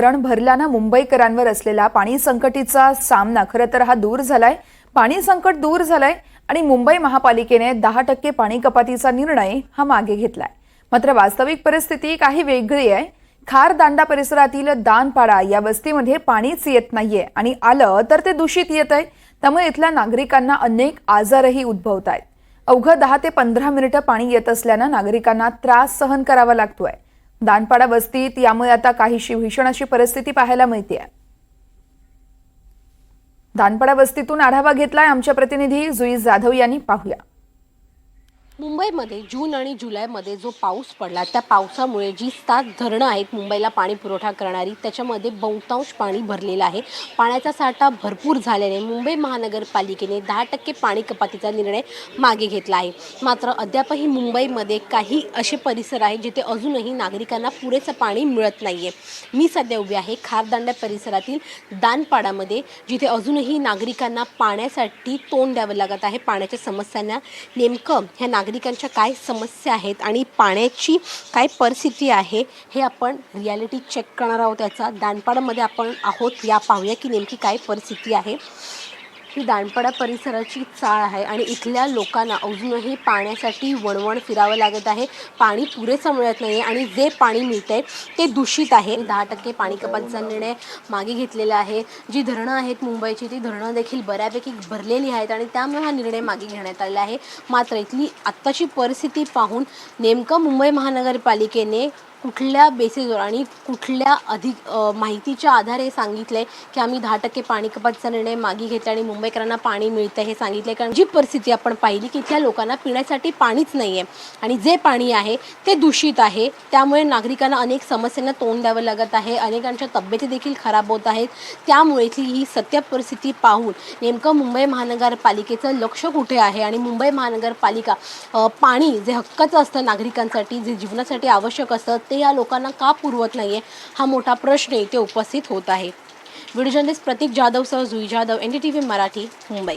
धरण भरल्यानं मुंबईकरांवर असलेला पाणी संकटीचा सामना. खरं तर हा दूर झालाय. पाणी संकट दूर झालंय आणि मुंबई महापालिकेने दहा टक्के पाणी कपातीचा निर्णय हा मागे घेतलाय. मात्र वास्तविक परिस्थिती काही वेगळी आहे. खार दांडा परिसरातील दानपाडा या वस्तीमध्ये पाणीच येत नाहीये आणि आलं तर ते दूषित येत आहे. त्यामुळे इथल्या नागरिकांना अनेक आजारही उद्भवत आहेत अवघं दहा ते पंधरा मिनिटं पाणी येत असल्यानं नागरिकांना त्रास सहन करावा लागतोय. दानपाडा वस्तीत यामुळे आता काहीशी भीषण अशी परिस्थिती पाहायला मिळते दानपाडा वस्तीतून आढावा घेतलाय आमच्या प्रतिनिधी जुई जाधव यांनी. पाहूया. मुंबईमध्ये जून आणि जुलैमध्ये जो पाऊस पडला त्या पावसामुळे जी सात धरणं आहेत मुंबईला पाणी पुरवठा करणारी त्याच्यामध्ये बहुतांश पाणी भरलेलं आहे. पाण्याचा साठा भरपूर झाल्याने मुंबई महानगरपालिकेने दहा टक्के पाणी कपातीचा निर्णय मागे घेतला आहे. मात्र अद्यापही मुंबईमध्ये काही असे परिसर आहेत जिथे अजूनही नागरिकांना पुरेसं पाणी मिळत नाही आहे मी सध्या उभी आहे खारदांड्या परिसरातील दानपाडामध्ये जिथे अजूनही नागरिकांना पाण्यासाठी तोंड द्यावं लागत आहे. पाण्याच्या समस्यांना नेमकं ह्या नागरिकांच्या काय समस्या आहेत आणि पाण्याची काय परिस्थिती आहे हे आपण रियालिटी चेक करणार आहोत. त्याचा दानपाडामध्ये आपण आहोत. या पाहूया की नेमकी काय परिस्थिती आहे. ही दानपाडा परिसराची चाळ आहे आणि इथल्या लोकांना अजूनही पाण्यासाठी वणवण फिरावं लागत आहे. पाणी पुरेसं मिळत नाही आहे आणि जे पाणी मिळते ते दूषित आहे. दहा टक्के पाणी कपातीचा निर्णय मागे घेतलेला आहे. जी धरणं आहेत मुंबईची ती धरणं देखील बऱ्यापैकी भरलेली आहेत आणि त्यामुळे हा निर्णय मागे घेण्यात आलेला आहे. मात्र इथली आत्ताची परिस्थिती पाहून नेमकं मुंबई महानगरपालिकेने कुठल्या बेसिसवर आणि कुठल्या अधिक माहितीच्या आधारे सांगितलंय की आम्ही दहा टक्के पाणी कपातचा निर्णय मागे घेतला आणि मुंबईकरांना पाणी मिळतं हे सांगितलंय कारण जी परिस्थिती आपण पाहिली की इथल्या लोकांना पिण्यासाठी पाणीच नाही आहे आणि जे पाणी आहे ते दूषित आहे. त्यामुळे नागरिकांना अनेक समस्यांना तोंड द्यावं लागत आहे. अनेकांच्या तब्येती देखील खराब होत आहेत. त्यामुळे इथली ही सत्य परिस्थिती पाहून नेमकं मुंबई महानगरपालिकेचं लक्ष कुठे आहे? आणि मुंबई महानगरपालिका पाणी जे हक्काचं असतं नागरिकांसाठी जे जीवनासाठी आवश्यक असतं ते या लोकांना का पुरवत नाही आहे हा मोठा प्रश्न इथे उपस्थित होत आहे. व्हिडिओ जर्नलिस्ट प्रतीक जाधवसह Jui Jadhav N D T V Marathi Mumbai.